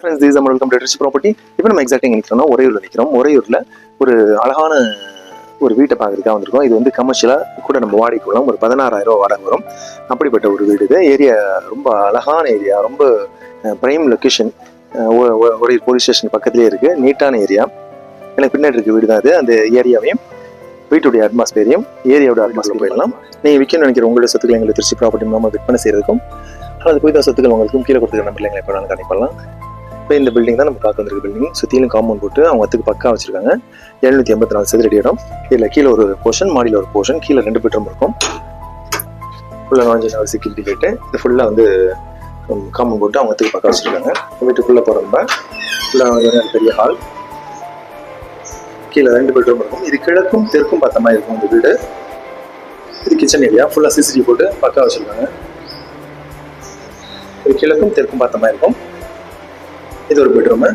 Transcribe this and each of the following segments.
Friends these Amal welcome rich property இப்போ நம்ம எக்ஸாக்டாக நிற்கிறோம்னா ஒரையூரில் நிற்கிறோம் ஒரையூரில் ஒரு அழகான ஒரு வீட்டை பார்க்குறதுக்காக வந்திருக்கோம். இது வந்து கமர்ஷியலாக கூட நம்ம வாடகைக்கு ஒரு பதினாறாயிரம் ரூபா வாடகை வரும். அப்படிப்பட்ட ஒரு வீடு இது. ஏரியா ரொம்ப அழகான ஏரியா ரொம்ப ப்ரைம் லொக்கேஷன் ஒரே போலீஸ் ஸ்டேஷன் பக்கத்துலேயே இருக்குது நீட்டான ஏரியா எனக்கு பின்னாடி இருக்க வீடு தான் அது அந்த ஏரியாவையும் வீட்டுடைய அட்மாஸ்பியரையும் ஏரியாவோட அட்மாஸ்பியர் போயிடலாம். நீங்கள் விற்கணும்னு நினைக்கிற உங்களுடைய சொத்துக்களை எங்களுக்கு திருச்சி ப்ராப்பர்ட்டி மூலமாக விற்பனை செய்யறதுக்கும் அல்லது புதிதாக சொத்துக்கள் உங்களுக்கும் கீழே கொடுத்துருக்க நம்பர் எங்களை எப்போ வேணாலும் பண்ணலாம். இப்போ இந்த பில்டிங் தான் நம்ம பார்க்க வந்திருக்க பில்டிங் சுற்றிலும் காம்பவுண்ட் போட்டு அவங்க அதுக்கு பக்கா வச்சிருக்காங்க. எழுநூத்தி எண்பத்தி நாலு சதுரடி இடம். இதில் கீழே ஒரு போர்ஷன் மாடியில் ஒரு போர்ஷன் கீழே ரெண்டு பெட்ரூம் இருக்கும். ஃபுல்லாக நாலஞ்சு ஒரு செக்யூரிட்டி கேட்டு இது ஃபுல்லாக வந்து காம்பவுண்ட் போட்டு அவங்க அதுக்கு பக்கா வச்சிருக்காங்க. வீட்டுக்குள்ளே போகிறப்ப ஃபுல்லாக பெரிய ஹால் கீழே ரெண்டு பெட்ரூம் இருக்கும். இது கிழக்கும் தெற்கும் பார்த்த மாதிரி இருக்கும் இந்த வீடு. இது கிச்சன் ஏரியா ஃபுல்லாக சிசிடிவி போட்டு பக்கா வச்சுருக்காங்க. இது கிழக்கும் தெற்கும் பார்த்த மாதிரி இருக்கும். இது ஒரு பெட்ரூமு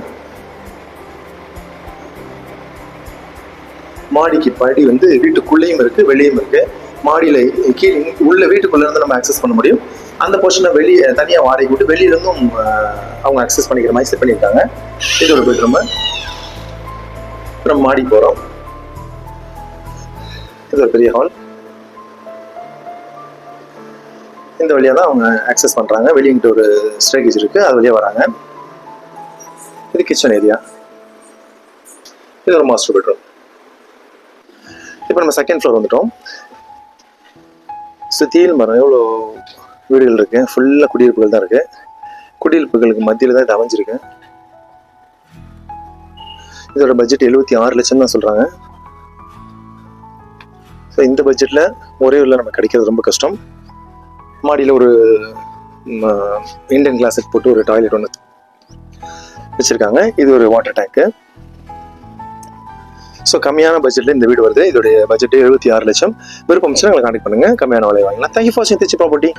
மாடிக்கு படி வந்து வீட்டுக்குள்ளேயும் இருக்கு வெளியும் இருக்கு. மாடியில கீழே உள்ள வீட்டுக்குள்ள இருந்து நம்ம ஆக்சஸ் பண்ண முடியும். அந்த போர்ஷனை வெளியே தனியா வாடகை விட்டு வெளியிலிருந்தும் அவங்க ஆக்சஸ் பண்ணிக்கிற மாதிரி செட் பண்ணியிருக்காங்க. இது ஒரு பெட்ரூமு அப்புறம் மாடி போறோம். இது ஒரு பெரிய ஹால் இந்த வழியாக தான் அவங்க ஆக்சஸ் பண்ணுறாங்க வெளியிட்டு ஒரு ஸ்டேகேஜ் இருக்குது அது வழியாக வராங்க. இது கிச்சன் ஏரியா இது ஒரு மாஸ்டர் பெட்ரூம் இப்போ நம்ம செகண்ட் ஃப்ளோர் வந்துட்டோம். சுத்தியில் மரம் எவ்வளோ வீடுகள் இருக்கு. ஃபுல்லாக குடியிருப்புகள் தான் இருக்கு. குடியிருப்புகளுக்கு மத்தியில் தான் இது அமைஞ்சிருக்கு. இதோட பட்ஜெட் எழுபத்தி ஆறு லட்சம் தான் சொல்கிறாங்க ஸோ இந்த பட்ஜெட்டில் ஒரே ஊரில் நம்ம கிடைக்கிறது ரொம்ப கஷ்டம். மாடியில் ஒரு இந்தியன் கிளாஸுக்கு போட்டு ஒரு டாய்லெட் ஒன்று வச்சிருக்காங்க. இது ஒரு வாட்டர் டேங்க்கு ஸோ கம்மியான பட்ஜெட்ல இந்த வீடு வருது. இதோடைய பட்ஜெட் எழுபத்தி ஆறு லட்சம். விருப்பம் எங்களை கான்டெக்ட் பண்ணுங்க. கம்மியான விலை வாங்கலாம் தேங்க்யூ ஃபார் சிந்திச்சு ப்ராப்பர்ட்டி